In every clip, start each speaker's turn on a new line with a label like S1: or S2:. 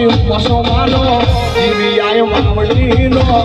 S1: હોય પશો માનો જીવી આય મામડીનો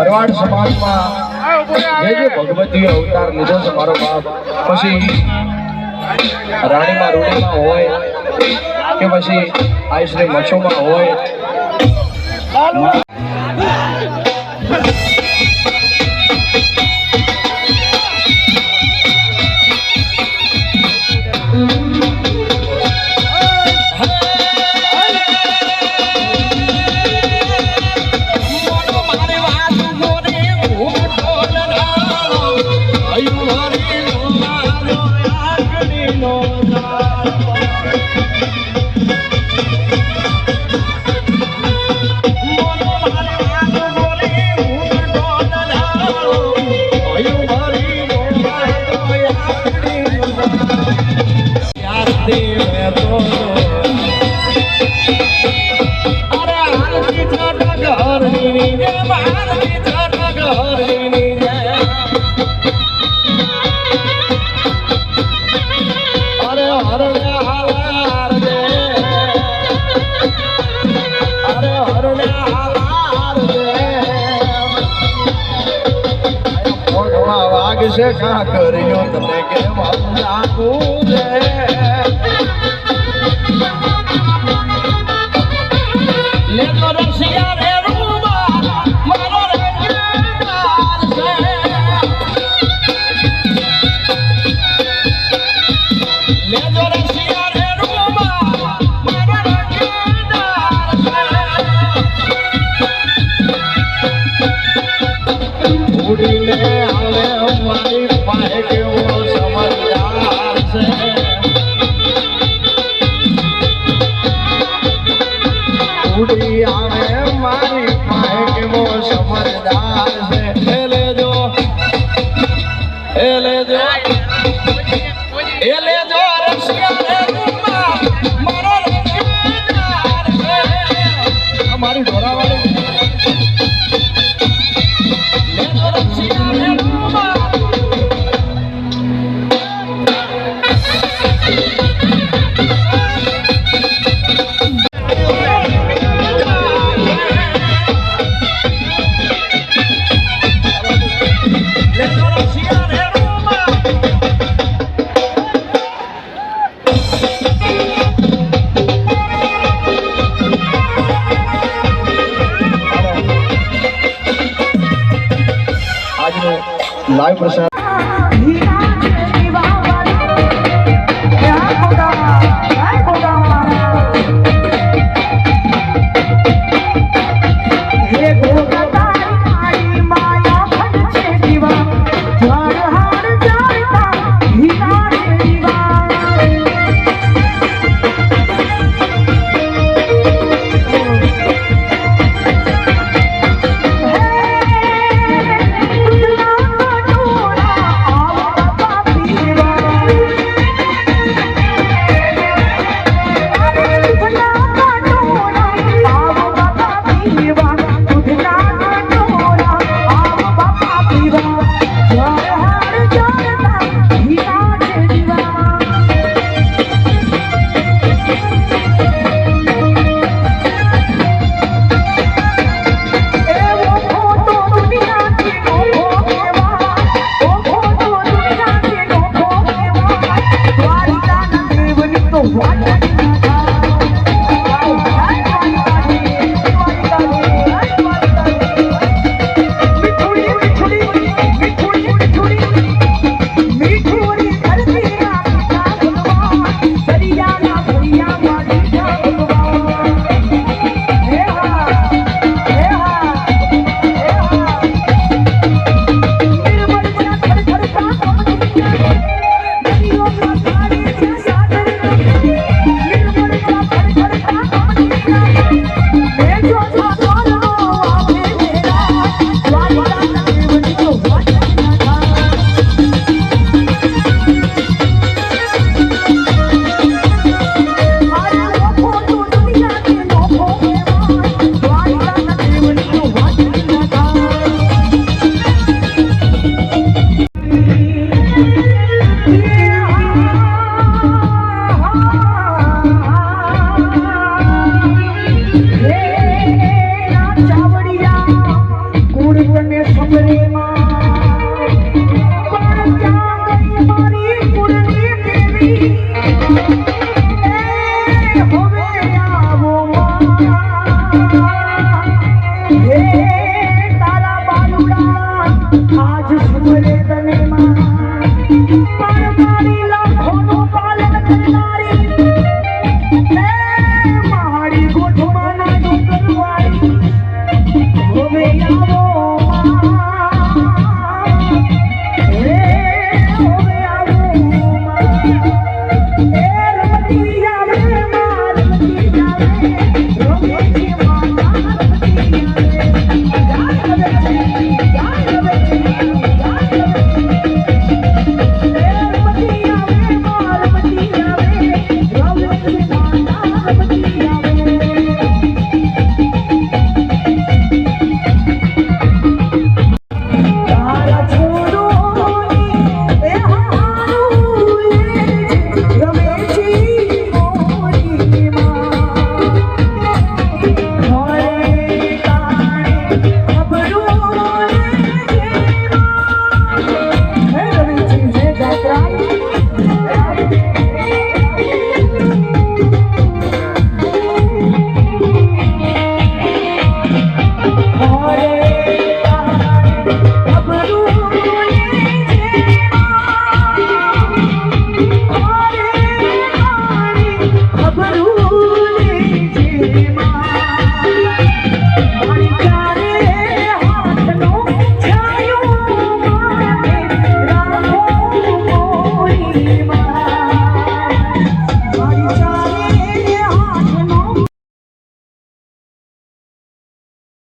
S1: ભરવાડ સમાજમાં જે ભગવતી અવતાર લીધો છે મારો બાપ. પછી રાણીમાં રૂડીમાં હોય કે પછી આઈશ્રી મચ્છોમાં હોય. છે કા કર્યો
S2: તમે કેવા રાખું લાઈવ પ્રસાર
S3: Vamos